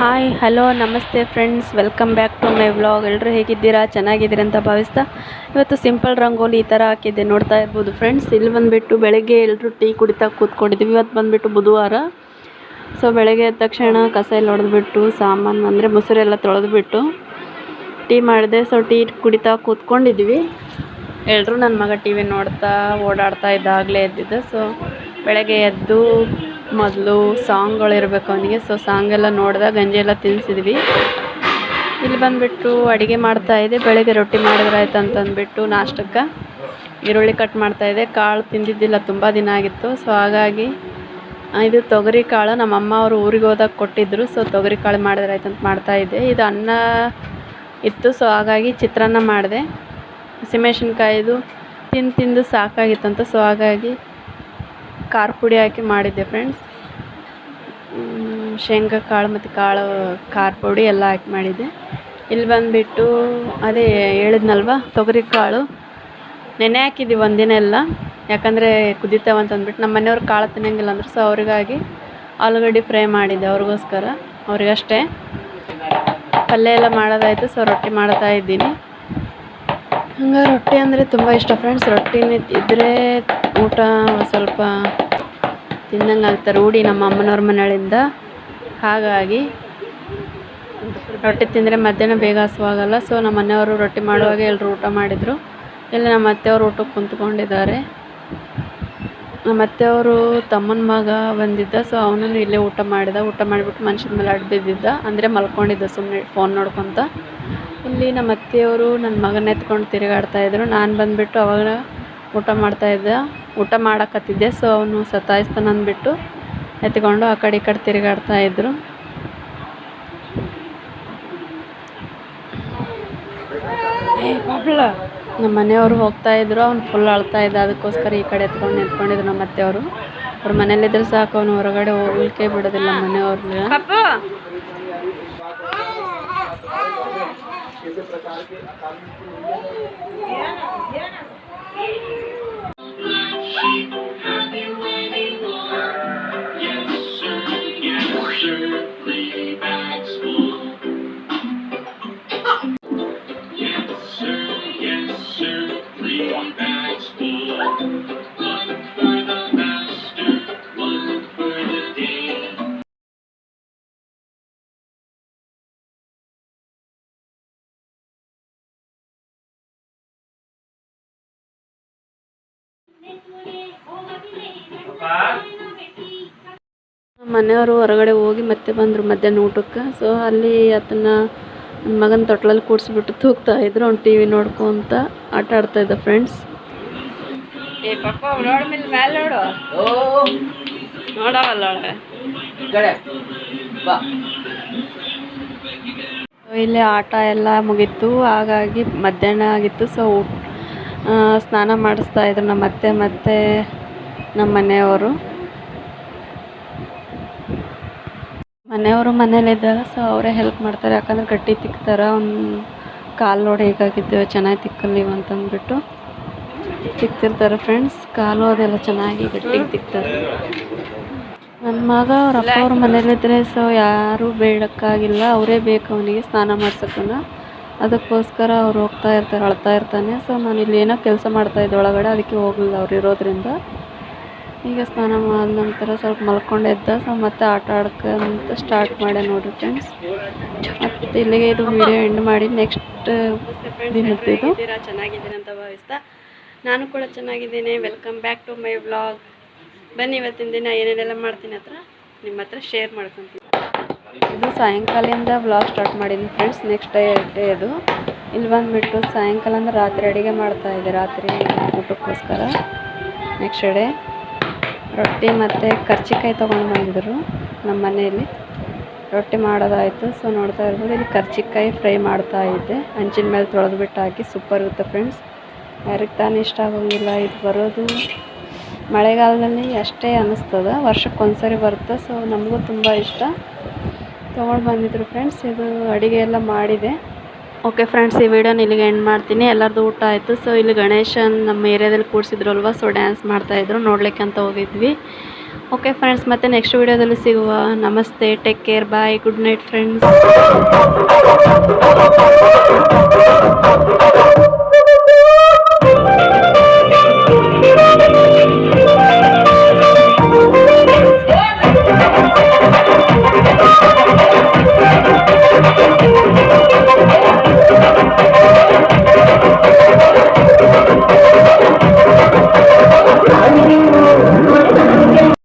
Hi hello ನಮಸ್ತೆ friends welcome back to my vlog ಎಲ್ಲರೂ ಹೇಗಿದ್ದೀರಾ? ಚೆನ್ನಾಗಿದ್ದೀರಾ ಅಂತ ಭಾವಿಸ್ತಾ ಇವತ್ತು ಸಿಂಪಲ್ ರಂಗೋಲಿ ಈ ಥರ ಹಾಕಿದ್ದೆ. ನೋಡ್ತಾ ಇರ್ಬೋದು ಫ್ರೆಂಡ್ಸ್ ಇಲ್ಲಿ ಬಂದುಬಿಟ್ಟು ಬೆಳಗ್ಗೆ ಎಲ್ಲರೂ ಟೀ ಕುಡಿತಾ ಕೂತ್ಕೊಂಡಿದ್ದೀವಿ. ಇವತ್ತು ಬಂದುಬಿಟ್ಟು ಬುಧವಾರ. ಸೊ ಬೆಳಗ್ಗೆ ಎದ್ದ ತಕ್ಷಣ ಕಸ ಎಲ್ಲ ಹೊಡೆದ್ಬಿಟ್ಟು ಸಾಮಾನು ಅಂದರೆ ಮೊಸರೆಲ್ಲ ತೊಳೆದ್ಬಿಟ್ಟು ಟೀ ಮಾಡಿದೆ. ಸೊ ಟೀ ಕುಡಿತಾ ಕೂತ್ಕೊಂಡಿದ್ವಿ ಎಲ್ಲರೂ ನನ್ನ ಮಗ ಟಿ ವಿ ನೋಡ್ತಾ ಓಡಾಡ್ತಾ ಇದ್ದಾಗಲೇ ಎದ್ದಿದ್ದೆ. ಸೊ ಬೆಳಗ್ಗೆ ಎದ್ದು ಮೊದಲು ಸಾಂಗ್ಗಳಿರಬೇಕು ಅವನಿಗೆ. ಸೊ ಸಾಂಗ್ ಎಲ್ಲ ನೋಡಿದಾಗ ಗಂಜಿ ಎಲ್ಲ ತಿನ್ನಿಸಿದ್ವಿ ಇಲ್ಲಿ ಬಂದುಬಿಟ್ಟು ಅಡುಗೆ ಮಾಡ್ತಾಯಿದ್ದೆ ಬೆಳಗ್ಗೆ ರೊಟ್ಟಿ ಮಾಡಿದ್ರಾಯ್ತು ಅಂತಂದ್ಬಿಟ್ಟು ನಾಷ್ಟಕ್ಕೆ ಈರುಳ್ಳಿ ಕಟ್ ಮಾಡ್ತಾಯಿದ್ದೆ ಕಾಳು ತಿಂದಿದ್ದಿಲ್ಲ, ತುಂಬ ದಿನ ಆಗಿತ್ತು. ಸೊ ಹಾಗಾಗಿ ಇದು ತೊಗರಿ ಕಾಳು ನಮ್ಮ ಅಮ್ಮ ಅವರು ಊರಿಗೆ ಹೋದಾಗ ಕೊಟ್ಟಿದ್ದರು ಸೊ ತೊಗರಿ ಕಾಳು ಮಾಡಿದ್ರಾಯ್ತು ಅಂತ ಮಾಡ್ತಾಯಿದ್ದೆ ಇದು ಅನ್ನ ಇತ್ತು. ಸೊ ಹಾಗಾಗಿ ಚಿತ್ರಾನ್ನ ಮಾಡಿದೆ. ಹಸಿಮೆಣ್ಸಿನ್ಕಾಯಿದು ತಿಂದು ತಿಂದು ಸಾಕಾಗಿತ್ತಂತ. ಸೊ ಹಾಗಾಗಿ ಖಾರ ಪುಡಿ ಹಾಕಿ ಮಾಡಿದ್ದೆ ಫ್ರೆಂಡ್ಸ್ ಶೇಂಗಾ ಕಾಳು ಮತ್ತು ಕಾಳು, ಖಾರ ಪುಡಿ ಎಲ್ಲ ಹಾಕಿ ಮಾಡಿದ್ದೆ. ಇಲ್ಲಿ ಬಂದುಬಿಟ್ಟು ಅದೇ ಹೇಳಿದ್ನಲ್ವ, ತೊಗರಿ ಕಾಳು. ನೆನೆ ಹಾಕಿದ್ದೀವಿ ಒಂದಿನ ಎಲ್ಲ. ಯಾಕಂದರೆ ಕುದಿತಾವೆ ಅಂತ ಅಂದ್ಬಿಟ್ಟು ನಮ್ಮ ಮನೆಯವ್ರು ಕಾಳು ತಿನ್ನಂಗಿಲ್ಲ ಅಂದರು ಸೊ ಅವ್ರಿಗಾಗಿ ಆಲೂಗಡ್ಡೆ ಫ್ರೈ ಮಾಡಿದ್ದೆ ಅವ್ರಿಗೋಸ್ಕರ. ಅವ್ರಿಗಷ್ಟೇ. ಪಲ್ಯ ಎಲ್ಲ ಮಾಡೋದಾಯಿತು ಸೊ ರೊಟ್ಟಿ ಮಾಡ್ತಾ ಇದ್ದೀನಿ. ಹಂಗೆ ರೊಟ್ಟಿ ಅಂದರೆ ತುಂಬ ಇಷ್ಟ ಫ್ರೆಂಡ್ಸ್ ರೊಟ್ಟಿ ಇದ್ದರೆ ಊಟ ಸ್ವಲ್ಪ ತಿಂದಂಗೆ ಆಗ್ತಾರೆ. ರೂಢಿ ನಮ್ಮ ಅಮ್ಮನವ್ರ ಮನೆಯಿಂದ ಹಾಗಾಗಿ ರೊಟ್ಟಿ ತಿಂದರೆ ಮಧ್ಯಾಹ್ನ ಬೇಗ ಹಸುವಾಗಲ್ಲ. ಸೊ ನಮ್ಮ ಮನೆಯವರು ರೊಟ್ಟಿ ಮಾಡುವಾಗ ಎಲ್ಲರೂ ಊಟ ಮಾಡಿದರು. ಇಲ್ಲ ನಮ್ಮ ಅತ್ತೆಯವರು ಊಟಕ್ಕೆ ಕುಂತ್ಕೊಂಡಿದ್ದಾರೆ. ನಮ್ಮ ಅತ್ತೆಯವರು ತಮ್ಮನ ಮಗ ಬಂದಿದ್ದ. ಸೊ ಅವನನ್ನು ಇಲ್ಲೇ ಊಟ ಮಾಡಿದ. ಊಟ ಮಾಡಿಬಿಟ್ಟು ಮನುಷ್ಯನ ಮೇಲೆ ಅಡ್ಡ ಬಿದ್ದಿದ್ದ ಅಂದರೆ ಮಲ್ಕೊಂಡಿದ್ದ ಸುಮ್ಮನೆ ಫೋನ್ ನೋಡ್ಕೊತ. ಇಲ್ಲಿ ನಮ್ಮ ಅತ್ತೆಯವರು ನನ್ನ ಮಗನ ಎತ್ಕೊಂಡು ತಿರುಗಾಡ್ತಾ ಇದ್ದರು ನಾನು ಬಂದುಬಿಟ್ಟು ಅವಾಗ ಊಟ ಮಾಡ್ತಾಯಿದ್ದೆ ಊಟ ಮಾಡಕತ್ತಿದ್ದೆ ಸೊ ಅವನು ಸತಾಯಿಸ್ತಾನೆ ಅಂದ್ಬಿಟ್ಟು ಎತ್ಕೊಂಡು ಆ ಕಡೆ ಈ ಕಡೆ ತಿರುಗಾಡ್ತಾ ಇದ್ದರು ನಮ್ಮ ಮನೆಯವರು ಹೋಗ್ತಾ ಇದ್ರು. ಅವ್ನು ಫುಲ್ ಅಳ್ತಾ ಇದ್ದ. ಅದಕ್ಕೋಸ್ಕರ ಈ ಕಡೆ ಎತ್ಕೊಂಡು ನಿಂತ್ಕೊಂಡಿದ್ರು ನಮ್ಮ ಅತ್ತೆಯವರು. ಅವ್ರ ಮನೇಲಿದ್ರೆ ಸಾಕು, ಅವನು ಹೊರಗಡೆ ಹೋಗ್ಲಿಕ್ಕೆ ಬಿಡೋದಿಲ್ಲ ಮನೆಯವ್ರನ್ನ किसी प्रकार की अकाली ಮನೆಯವರು ಹೊರಗಡೆ ಹೋಗಿ ಮತ್ತೆ ಬಂದರು ಮಧ್ಯಾಹ್ನ ಊಟಕ್ಕೆ. ಸೊ ಅಲ್ಲಿ ಅದನ್ನು ನನ್ನ ಮಗನ ತೊಟ್ಲಲ್ಲಿ ಕೂಡಿಸ್ಬಿಟ್ಟು ತೂಗ್ತಾ ಇದ್ರು. ಅವ್ನು ಟಿ ವಿ ನೋಡ್ಕೊಂತ ಆಟ ಆಡ್ತಾ ಇದ್ದ ಫ್ರೆಂಡ್ಸ್ ಏ ಪಪ್ಪ ನೋಡ ಮೇಲೆ ಮೇಲೆ ನೋಡು. ನೋಡವಲ್ಲ ಒಳಗೆ ಇಲ್ಲಿ ಆಟ ಎಲ್ಲ ಮುಗೀತು. ಹಾಗಾಗಿ ಮಧ್ಯಾಹ್ನ ಆಗಿತ್ತು. ಸೊ ಸ್ನಾನ ಮಾಡಿಸ್ತಾ ಇದ್ರು ನಮ್ಮ ಮತ್ತೆ ಮತ್ತು ನಮ್ಮ ಮನೆಯವರು. ಮನೆಯವರು ಮನೇಲಿದ್ದಾಗ ಸೊ ಅವರೇ ಹೆಲ್ಪ್ ಮಾಡ್ತಾರೆ. ಯಾಕಂದ್ರೆ ಗಟ್ಟಿ ತಿಕ್ತಾರೆ. ಅವ್ನು ಕಾಲು ನೋಡಿ ಹೇಗಾಗಿದ್ದೇವೆ, ಚೆನ್ನಾಗಿ ತಿಕ್ಕಲಿ ಅಂತಂದ್ಬಿಟ್ಟು ತಿಕ್ತಿರ್ತಾರೆ ಫ್ರೆಂಡ್ಸ್ ಕಾಲು ಅದೆಲ್ಲ ಚೆನ್ನಾಗಿ ಗಟ್ಟಿಗೆ ತಿಕ್ತಾರೆ. ನನ್ನ ಮಗ ಅವ್ರ ಅಪ್ಪ ಅವ್ರ ಮನೇಲಿದ್ದರೆ ಸೊ ಯಾರೂ ಬೇಡಕ್ಕಾಗಿಲ್ಲ. ಅವರೇ ಬೇಕು ಅವನಿಗೆ ಸ್ನಾನ ಮಾಡ್ಸೋಕ್ಕನ್ನ ಅದಕ್ಕೋಸ್ಕರ ಅವ್ರು ಹೋಗ್ತಾ ಇರ್ತಾರೆ, ಅಳ್ತಾ ಇರ್ತಾನೆ. ಸೊ ನಾನು ಇಲ್ಲಿ ಏನೋ ಕೆಲಸ ಮಾಡ್ತಾಯಿದ್ದೆ ಒಳಗಡೆ, ಅದಕ್ಕೆ ಹೋಗಲಿಲ್ಲ ಅವ್ರು ಇರೋದ್ರಿಂದ. ಈಗ ಸ್ನಾನ ಮಾಡಿದ ನಂತರ ಸ್ವಲ್ಪ ಮಲ್ಕೊಂಡಿದ್ದ ಸೊ ಮತ್ತೆ ಆಟ ಆಡ್ಕೊಂತ ಸ್ಟಾರ್ಟ್ ಮಾಡ್ಯ ನೋಡಿರಿ ಫ್ರೆಂಡ್ಸ್ ಮತ್ತು ಇಲ್ಲಿಗೆ ಇದು ವಿಡಿಯೋ ಎಂಡ್ ಮಾಡಿ ನೆಕ್ಸ್ಟ್ ದಿನದ್ದು ಇದು. ಚೆನ್ನಾಗಿದ್ದೀನಿ ಅಂತ ಭಾವಿಸ್ತಾ? ನಾನು ಕೂಡ ಚೆನ್ನಾಗಿದ್ದೀನಿ. Welcome back to my vlog ಬನ್ನಿ ಇವತ್ತಿನ ದಿನ ಏನೇನೆಲ್ಲ ಮಾಡ್ತೀನಿ ಹತ್ರ. ನಿಮ್ಮ ಹತ್ರ ಶೇರ್ ಮಾಡ್ಕೊತೀನಿ. ಇದು ಸಾಯಂಕಾಲದಿಂದ ವ್ಲಾಗ್ ಸ್ಟಾರ್ಟ್ ಮಾಡಿದ್ದೀನಿ ಫ್ರೆಂಡ್ಸ್ ನೆಕ್ಸ್ಟ್ ಡೇ ಡೇ ಅದು. ಇಲ್ಲಿ ಬಂದುಬಿಟ್ಟು ಸಾಯಂಕಾಲ ಅಂದ್ರೆ ರಾತ್ರಿ ಅಡುಗೆ ಮಾಡ್ತಾ ಇದೆ ರಾತ್ರಿ ಊಟಕ್ಕೋಸ್ಕರ. ನೆಕ್ಸ್ಟ್ ಡೇ ರೊಟ್ಟಿ ಮತ್ತು ಕರ್ಜಿಕಾಯಿ ತೊಗೊಂಡು ಬಂದಿದ್ರು ನಮ್ಮ ಮನೆಯಲ್ಲಿ. ರೊಟ್ಟಿ ಮಾಡೋದಾಯಿತು. ಸೊ ನೋಡ್ತಾ ಇರ್ಬೋದು, ಇಲ್ಲಿ ಕರ್ಜಿಕಾಯಿ ಫ್ರೈ ಮಾಡ್ತಾ ಇದ್ದೆ. ಹಂಚಿನ ಮೇಲೆ ತೊಳೆದ್ಬಿಟ್ಟು ಹಾಕಿ ಸೂಪರ್ ಇರುತ್ತೆ ಫ್ರೆಂಡ್ಸ್ ಯಾರಿಗೆ ತಾನೇ ಇಷ್ಟ ಆಗೋಂಗಿಲ್ಲ, ಇದು ಬರೋದು. ಮಳೆಗಾಲದಲ್ಲಿ ಅಷ್ಟೇ ಅನ್ನಿಸ್ತದೆ. ವರ್ಷಕ್ಕೆ ಒಂದ್ಸರಿ ಬರುತ್ತೆ ಸೊ ನಮಗೂ ತುಂಬ ಇಷ್ಟ. ತೊಗೊಂಡು ಬಂದಿದ್ರು ಫ್ರೆಂಡ್ಸ್ ಇದು ಅಡುಗೆ ಎಲ್ಲ ಮಾಡಿದೆ. ಓಕೆ ಫ್ರೆಂಡ್ಸ್ ಈ ವಿಡಿಯೋನ ಇಲ್ಲಿಗೆ ಎಂಡ್ ಮಾಡ್ತೀನಿ. ಎಲ್ಲರದು ಊಟ ಆಯಿತು. ಸೊ ಇಲ್ಲಿ ಗಣೇಶನ್ ನಮ್ಮ ಏರಿಯಾದಲ್ಲಿ ಕೂರಿಸಿದ್ರಲ್ವ? ಸೊ ಡ್ಯಾನ್ಸ್ ಮಾಡ್ತಾಯಿದ್ರು ನೋಡ್ಲಿಕ್ಕೆ ಅಂತ ಹೋಗಿದ್ವಿ. ಓಕೆ ಫ್ರೆಂಡ್ಸ್ ಮತ್ತೆ ನೆಕ್ಸ್ಟ್ ವಿಡಿಯೋದಲ್ಲಿ ಸಿಗುವ. ನಮಸ್ತೆ take care bye good night friends